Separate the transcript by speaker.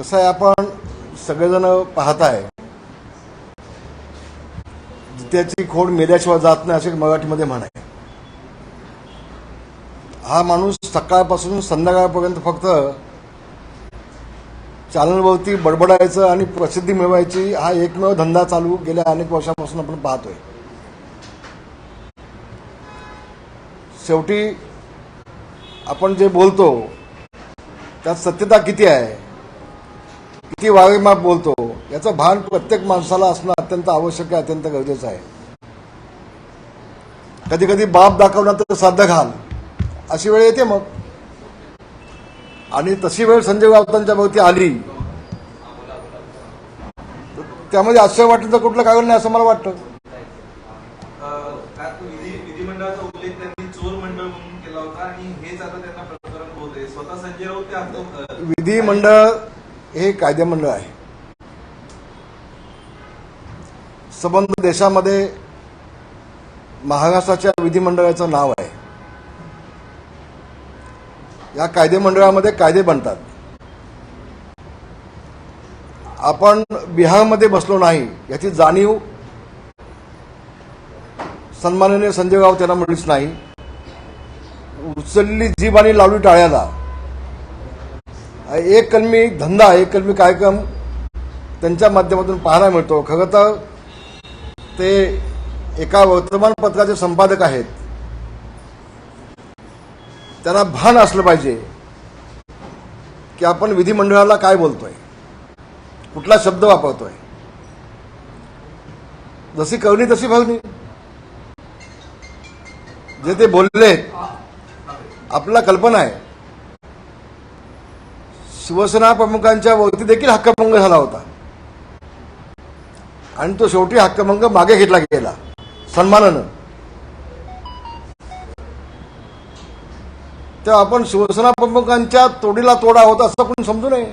Speaker 1: कसं आहे आपण सगळेजण पाहताय. जित्याची खोड मेल्याशिवाय जात नाही असे मराठीमध्ये म्हण आहे. हा माणूस सकाळपासून संध्याकाळपर्यंत फक्त चॅनलवरती बडबडायचं आणि प्रसिद्धी मिळवायची हा एकमेव धंदा चालू गेल्या अनेक वर्षापासून आपण पाहतोय. शेवटी आपण जे बोलतो त्यात सत्यता किती आहे? किती वागेमाप बोलतो याचं भान प्रत्येक माणसाला असणं अत्यंत आवश्यक आहे अत्यंत गरजेचं आहे. कधी कधी बाप दाखवण्यात साध्य घाल अशी वेळ येते मग. आणि तशी वेळ संजय राऊतांच्या भोवती आली तर त्यामध्ये आश्चर्य वाटलं तर कुठलं कारण नाही असं मला वाटतं.
Speaker 2: त्यात विधी विधिमंडळाचा उल्लेख त्यांनी चोर मंडळ म्हणून केला होता आणि हेच आता त्यांना प्रकरण होत आहे. स्वतः संजय राऊत ते आता अ,
Speaker 1: विधिमंडळ हे कायदेमंडळ आहे. संबंध देशामध्ये महाराष्ट्राच्या विधिमंडळाचं नाव आहे. या कायदेमंडळामध्ये कायदे बनतात. आपण बिहारमध्ये बसलो नाही याची जाणीव सन्माननीय संजय राऊत यांना मिळलीच नाही. उचलली जीभ आणि लावली टाळ्याला. एक कलमी धंदा एक कलमी कार्यक्रम त्यांच्या माध्यमातून पाहायला मिळतो. खरं तर ते एका वर्तमानपत्राचे संपादक आहेत. त्यांना भान असलं पाहिजे की आपण विधिमंडळाला काय बोलतोय? कुठला शब्द वापरतोय? जशी करणी तशी भरणी. जे ते बोलले आपला कल्पना आहे. शिवसेना प्रमुखांच्या वरती देखील हक्कभंग झाला होता. आणि तो शेवटी हक्कभंग मागे घेतला गेला सन्मानानं. तर आपण शिवसेना प्रमुखांच्या तोडीला तोडा होता असं आपण समजू नये.